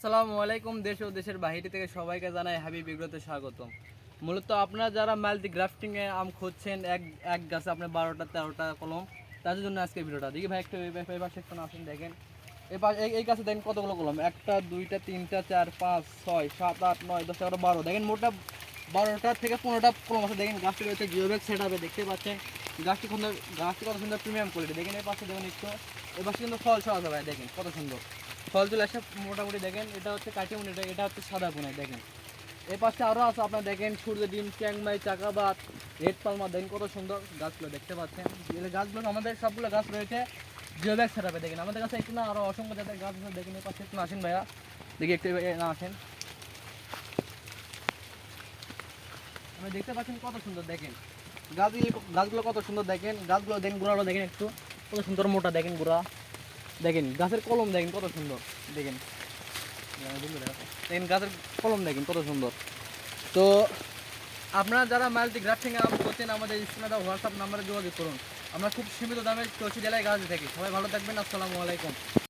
আসসালামু আলাইকুম, দেশ ও দেশের বাহিরে থেকে সবাইকে জানাই হাবিব বিগ্রতে স্বাগতম। মূলত আপনারা যারা মাল্টি গ্রাফটিংয়ে আম খুঁজছেন, এক এক গাছে আপনার বারোটা, তেরোটা কলম, তাদের জন্য আজকে ভিডিওটা। দেখি ভাই, একটু এই পাশে- একটু আসেন, দেখেন। এই পাশে এই- এই গাছে দেখেন কতগুলো কলম? একটা, দুইটা, তিনটা, চার, পাঁচ, ছয়, সাত, আট, নয়, দশ, এগারো, বারো। দেখেন মোটা বারোটা থেকে পনেরোটা কলম আছে। দেখেন গাছটি রয়েছে জিওব্যাগ সেট হবে দেখতে পাচ্ছেন। গাছটি সুন্দর, গাছটি কত সুন্দর প্রিমিয়াম কোয়ালিটি দেখেন এই পাশে দেখুন একটু। এই পাশে কিন্তু ফল সহ আছে ভাই, দেখেন কত সুন্দর। ফল চলে আসে, মোটামুটি দেখেন, এটা হচ্ছে কাটিমুন এটা এটা হচ্ছে সাদা পুনাই দেখেন। এই পাশে আরও আছে, আপনার দেখেন সূর্য ডিম, চ্যাংমাই, চাকাবাত, রেড পালমা, দেখেন কত সুন্দর গাছগুলো দেখতে পাচ্ছেন। গাছগুলো, আমাদের সবগুলো গাছ রয়েছে জিও সেটাপে দেখেন। আমাদের কাছে একটু না আরও অসংখ্য জাতের গাছ আছে, দেখেন এই পাশে একটু না আসেন ভাইয়া। দেখি একটু না আসেন। আপনি দেখতে পাচ্ছেন কত সুন্দর, দেখেন। গাছগুলো গাছগুলো কত সুন্দর, দেখেন। গাছগুলো, দেখেন, গোড়াগুলো দেখেন একটু। কত সুন্দর মোটা, দেখেন গোড়া। দেখেন, গাছের কলম দেখেন কত সুন্দর। দেখেন। দেখেন, গাছের কলম দেখেন কত সুন্দর। তো আপনারা যারা মাল্টি গ্রাফটিং আম করছেন, আমাদের স্ক্রিনে হোয়াটসঅ্যাপ নাম্বারে যোগাযোগ করুন। আমরা খুব সীমিত দামে চলছি জেলায় গাছ থাকি। সবাই ভালো থাকবেন, আসসালামু আলাইকুম।